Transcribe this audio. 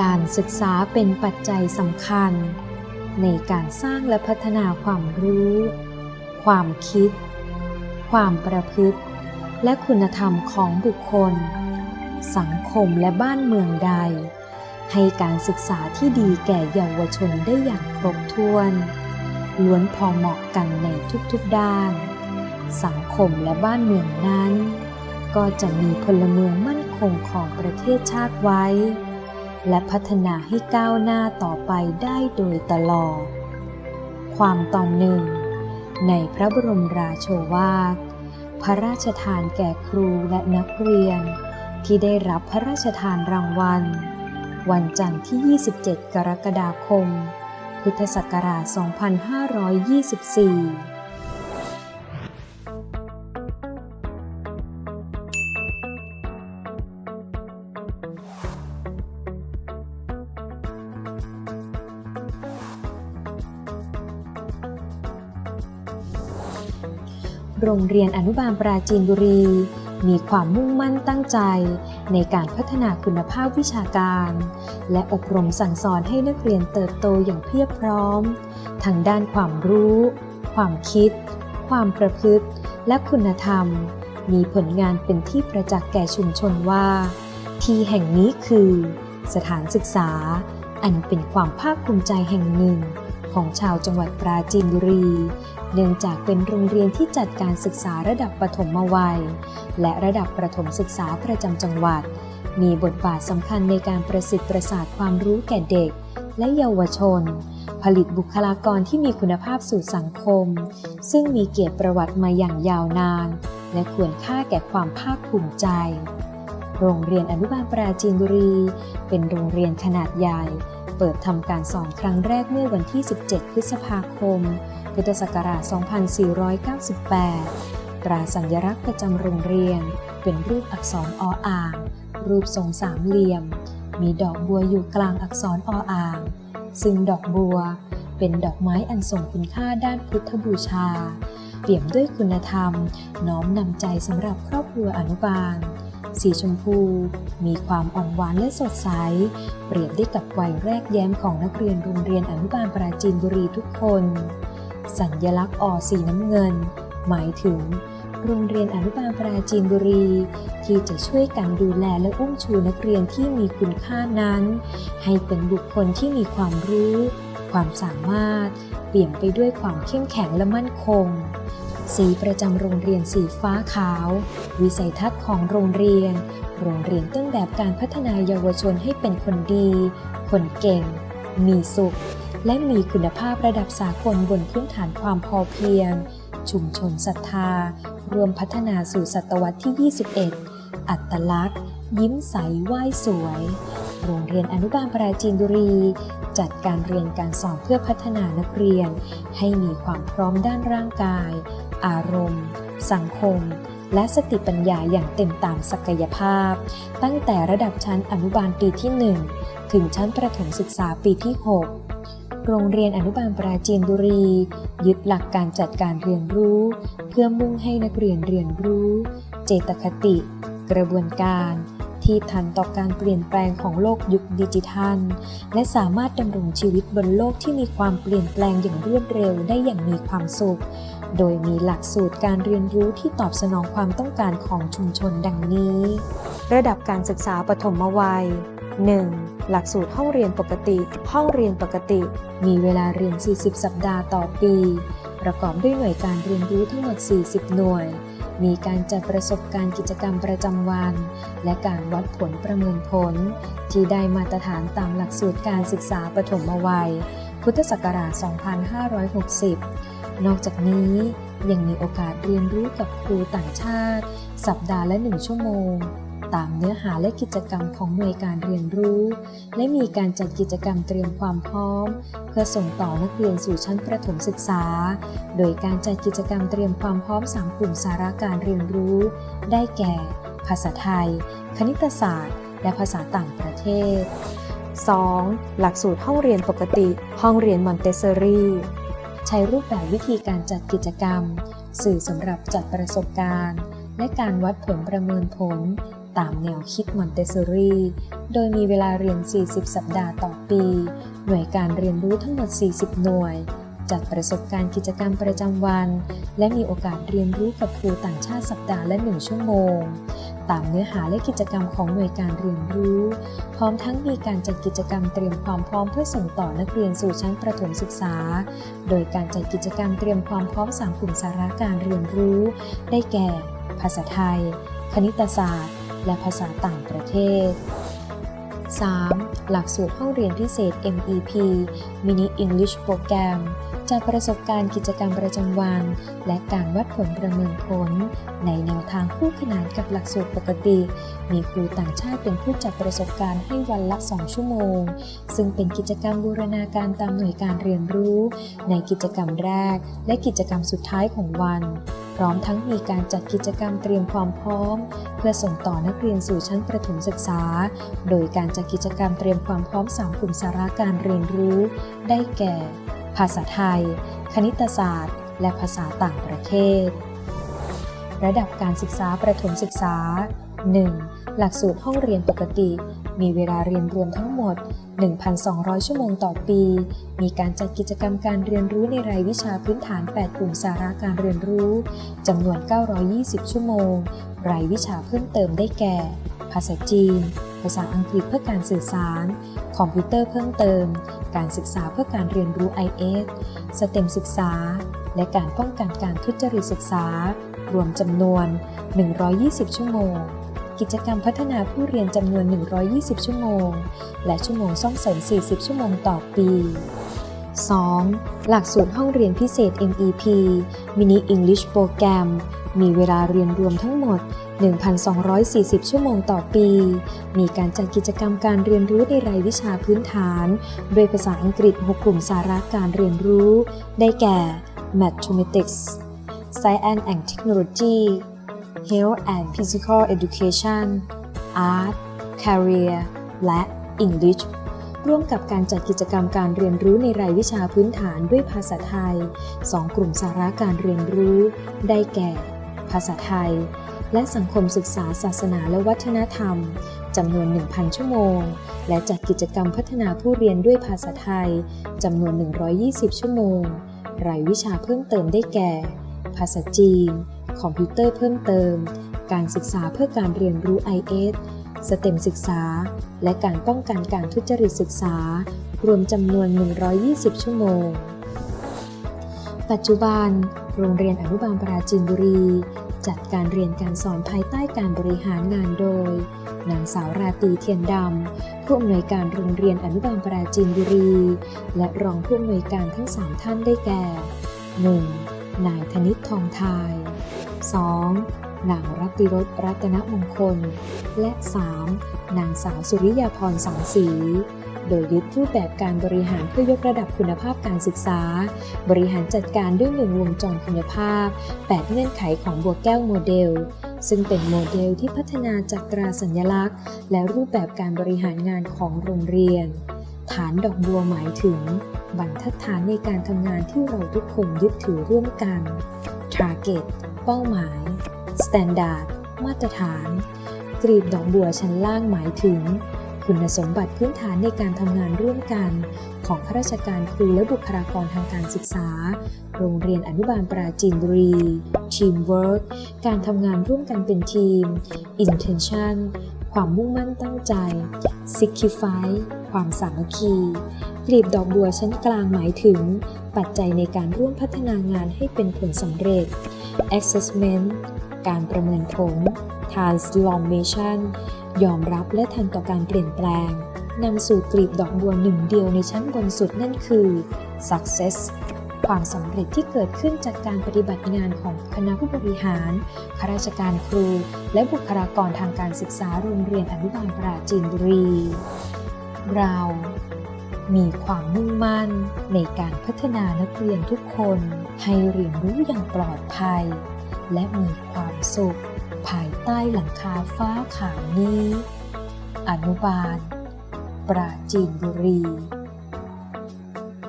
การศึกษาเป็นปัจจัยสำคัญ ในการสร้างและพัฒนาความรู้ ความคิด ความประพฤติ และคุณธรรมของบุคคล สังคมและบ้านเมืองใด ให้การศึกษาที่ดีแก่เยาวชนได้อย่างครบถ้วน ล้วนพอเหมาะกันในทุกๆด้าน สังคมและบ้านเมืองนั้น ก็จะมีพลเมืองมั่นคงของประเทศชาติไว้ และพัฒนาให้ก้าวหน้าต่อไปได้โดยตลอด ความตอนหนึ่ง ในพระบรมราโชวาท พระราชทานแก่ครูและนักเรียน ที่ได้รับพระราชทานรางวัล วันจันทร์ที่ 27 กรกฎาคม พุทธศักราช 2524 โรงเรียนอนุบาลปราจีนบุรี มีความมุ่งมั่นตั้งใจ ในการพัฒนาคุณภาพวิชาการ และอบรมสั่งสอนให้นักเรียนเติบโตอย่างเพียบพร้อม ทางด้านความรู้ ความคิด ความประพฤติ และคุณธรรม มีผลงานเป็นที่ประจักษ์แก่ชุมชนว่า ที่แห่งนี้คือ สถานศึกษา อันเป็นความภาคภูมิใจแห่งหนึ่ง ของชาวจังหวัดปราจีนบุรี เนื่องจากเป็นโรงเรียนที่จัดการศึกษาระดับประถมวัย และระดับประถมศึกษาประจำจังหวัด มีบทบาทสำคัญในการประสิทธิ์ประสาทความรู้แก่เด็ก และเยาวชน ผลิตบุคลากรที่มีคุณภาพสู่สังคม ซึ่งมีเกียรติประวัติมาอย่างยาวนาน และควรค่าแก่ความภาคภูมิใจ โรงเรียนอนุบาลปราจีนบุรี เป็นโรงเรียนขนาดใหญ่ เปิดทำการสอนครั้งแรกเมื่อวันที่ 17 พฤษภาคม พุทธศักราช 2498 ตราสัญลักษณ์ประจำโรงเรียน เป็นรูปอักษรออ่าง รูปทรงสามเหลี่ยม มีดอกบัวอยู่กลางอักษรออ่าง ซึ่งดอกบัวเป็นดอกไม้อันทรงคุณค่าด้านพุทธบูชา เปี่ยมด้วยคุณธรรม น้อมนำใจสำหรับครอบครัวอนุบาล สีชมพู มีความอ่อนหวานและสดใส เปรียบได้กับวัยแรกแย้มของนักเรียนโรงเรียนอนุบาลปราจีนบุรีทุกคน สัญลักษณ์อสีน้ำเงิน หมายถึง โรงเรียนอนุบาลปราจีนบุรี ที่จะช่วยกันดูแลและอุ้มชูนักเรียนที่มีคุณค่านั้น ให้เป็นบุคคลที่มีความรู้ ความสามารถ เปลี่ยมไปด้วยความเข้มแข็งและมั่นคง สีประจำโรงเรียนสีฟ้าขาว วิสัยทัศน์ของโรงเรียน โรงเรียนต้นแบบการพัฒนาเยาวชนให้เป็นคนดี คนเก่ง มีสุข และมีคุณภาพระดับสากลบนพื้นฐานความพอเพียง ชุมชนศรัทธา รวมพัฒนาสู่ศตวรรษที่ 21 อัตลักษณ์ ยิ้มใสไหว้สวย โรงเรียนอนุบาลปราจีนบุรี จัดการเรียนการสอนเพื่อพัฒนานักเรียน ให้มีความพร้อมด้านร่างกาย อารมณ์ สังคม และสติปัญญาอย่างเต็มตามศักยภาพ ตั้งแต่ระดับชั้นอนุบาลปีที่ 1 ถึงชั้นประถมศึกษาปีที่ 6โรงเรียนอนุบาลปราจีนบุรี ยึดหลักการจัดการเรียนรู้ เพื่อมุ่งให้นักเรียนเรียนรู้ เจตคติ กระบวนการ ที่ทันต่อการเปลี่ยนแปลงของโลกยุคดิจิทัล และสามารถดำรงชีวิตบนโลกที่มีความเปลี่ยนแปลงอย่างรวดเร็วได้อย่างมีความสุข โดยมีหลักสูตรการเรียนรู้ที่ตอบสนองความต้องการของชุมชนดังนี้ ระดับการศึกษาปฐมวัย 1. หลักสูตรห้องเรียนปกติ ห้องเรียนปกติ มีเวลาเรียน 40 สัปดาห์ต่อปี ประกอบด้วยหน่วยการเรียนรู้ทั้งหมด 40 หน่วย มีการจัดประสบการณ์กิจกรรมประจำวัน และการวัดผลประเมินผล ที่ได้มาตรฐานตามหลักสูตรการศึกษาปฐมวัย พุทธศักราช 2560 นอกจากนี้ยังมีโอกาสเรียนรู้กับครูต่างชาติ สัปดาห์ละ 1 ชั่วโมง ตามเนื้อหาและกิจกรรมของหน่วยการเรียนรู้ และมีการจัดกิจกรรมเตรียมความพร้อม เพื่อส่งต่อนักเรียนสู่ชั้นประถมศึกษา โดยการจัดกิจกรรมเตรียมความพร้อม 3 กลุ่มสาระการเรียนรู้ ได้แก่ ภาษาไทย คณิตศาสตร์ และภาษาต่างประเทศ 2. หลักสูตรห้องเรียนปกติ ห้องเรียนมอนเตสซอรี่ใช้รูปแบบวิธีการจัดกิจกรรม สื่อสำหรับจัดประสบการณ์ และการวัดผลประเมินผล ตามแนวคิดมอนเตสซอรีโดยมีเวลาเรียน 40 สัปดาห์ต่อปี หน่วยการเรียนรู้ทั้งหมด 40 หน่วย จัดประสบการณ์กิจกรรมประจำวัน และมีโอกาสเรียนรู้กับครูต่างชาติสัปดาห์ละ 1 ชั่วโมง ตามเนื้อหาและกิจกรรมของหน่วยการเรียนรู้ พร้อมทั้งมีการจัดกิจกรรมเตรียมความพร้อมเพื่อส่งต่อนักเรียนสู่ชั้นประถมศึกษา โดยการจัดกิจกรรมเตรียมความพร้อมสามกลุ่มสาระการเรียนรู้ ได้แก่ ภาษาไทย คณิตศาสตร์ และภาษาต่างประเทศ 3. หลักสูตรห้องเรียนพิเศษ MEP Mini English Program จัดประสบการณ์กิจกรรมประจำวัน และการวัดผลประเมินผล ในแนวทางคู่ขนานกับหลักสูตรปกติ มีครูต่างชาติเป็นผู้จัดประสบการณ์ให้วันละ 2 ชั่วโมง ซึ่งเป็นกิจกรรมบูรณาการตามหน่วยการเรียนรู้ ในกิจกรรมแรก และกิจกรรมสุดท้ายของวัน พร้อมทั้งมีการจัดกิจกรรมเตรียมความพร้อม เพื่อส่งต่อนักเรียนสู่ชั้นประถมศึกษา โดยการจัดกิจกรรมเตรียมความพร้อม 3 กลุ่มสาระการเรียนรู้ ได้แก่ ภาษาไทย คณิตศาสตร์ และภาษาต่างประเทศ ระดับการศึกษาประถมศึกษา 1. หลักสูตรห้องเรียนปกติ มีเวลาเรียนรวมทั้งหมด 1,200 ชั่วโมงต่อปี มีการจัดกิจกรรมการเรียนรู้ในรายวิชาพื้นฐาน 8 กลุ่มสาระการเรียนรู้จำนวน 920 ชั่วโมง รายวิชาเพิ่มเติมได้แก่ ภาษาจีน ภาษาอังกฤษเพื่อการสื่อสาร คอมพิวเตอร์เพิ่มเติม การศึกษาเพื่อการเรียนรู้ IS สเต็มศึกษา และการป้องกันการทุจริตศึกษา รวมจำนวน 120 ชั่วโมง กิจกรรมพัฒนาผู้เรียนจำนวน 120 ชั่วโมง และชั่วโมงซ่อมเสริม 40 ชั่วโมงต่อปี 2. หลักสูตรห้องเรียนพิเศษ MEP Mini English Program มีเวลาเรียนรวมทั้งหมด 1,240 ชั่วโมงต่อปี มีการจัดกิจกรรมการเรียนรู้ในรายวิชาพื้นฐาน โดยภาษาอังกฤษ 6 กลุ่มสาระการเรียนรู้ ได้แก่ Mathematics Science and Technology Health and Physical Education Art Career และ English ร่วมกับการจัดกิจกรรมการเรียนรู้ในรายวิชาพื้นฐานด้วยภาษาไทย 2 กลุ่มสาระการเรียนรู้ ได้แก่ ภาษาไทย และสังคมศึกษาศาสนาและวัฒนธรรมจำนวน 1,000 ชั่วโมง และจัดกิจกรรมพัฒนาผู้เรียนด้วยภาษาไทยจำนวน 120 ชั่วโมง รายวิชาเพิ่มเติมได้แก่ ภาษาจีน คอมพิวเตอร์เพิ่มเติม การศึกษาเพื่อการเรียนรู้ IS สเต็มศึกษา และการป้องกันการทุจริตศึกษา รวมจำนวน 120 ชั่วโมง ปัจจุบัน โรงเรียนอนุบาลปราจีนบุรี จัดการเรียนการสอนภายใต้การบริหารงานโดย นางสาวราตีเทียนดำ ผู้อำนวยการโรงเรียนอนุบาลปราจีนบุรี และรองผู้อำนวยการทั้ง 3 ท่านได้แก่ 1. นายธนิตทองทาย 2. นางรัตติรสรัตนมงคล และ 3. นางสาวสุริยาพรสังสี โดยยึดรูปแบบการบริหารเพื่อยกระดับคุณภาพการศึกษา บริหารจัดการด้วยหนึ่งวงจรคุณภาพ 8 เงื่อนไขของบัวแก้วโมเดลซึ่งเป็นโมเดลที่พัฒนาจากตราสัญลักษณ์ และรูปแบบการบริหารงานของโรงเรียน ฐานดอกบัวหมายถึง บรรทัดฐานในการทำงานที่เราทุกคนยึดถือร่วมกัน Target เป้าหมาย Standard มาตรฐาน กรีบดอกบัวชั้นล่างหมายถึง คุณสมบัติพื้นฐานในการทำงานร่วมกัน ของข้าราชการครูและบุคลากรทางการศึกษา โรงเรียนอนุบาลปราจีนบุรี Teamwork กการทำงานร่วมกันเป็นทีม Intention ความมุ่งมั่นตั้งใจ Sacrifice ความสามัคคีกลีบดอกบัวชั้นกลางหมายถึง ปัจจัยในการร่วมพัฒนางานให้เป็นผลสำเร็จ Assessment การประเมินผล Transformation ยอมรับและทันต่อการเปลี่ยนแปลงนำสู่กลีบดอกบัวหนึ่งเดียวในชั้นบนสุดนั่นคือ Success ความสำเร็จที่เกิดขึ้นจากการปฏิบัติงานของคณะผู้บริหาร ข้าราชการครู และบุคลากรทางการศึกษาโรงเรียนอนุบาลปราจีนบุรี เรา มีความมุ่งมั่นในการพัฒนานักเรียนทุกคน ให้เรียนรู้อย่างปลอดภัย และมีความสุข ภายใต้หลังคาฟ้าขาวนี้ อนุบาล ปราจีนบุรี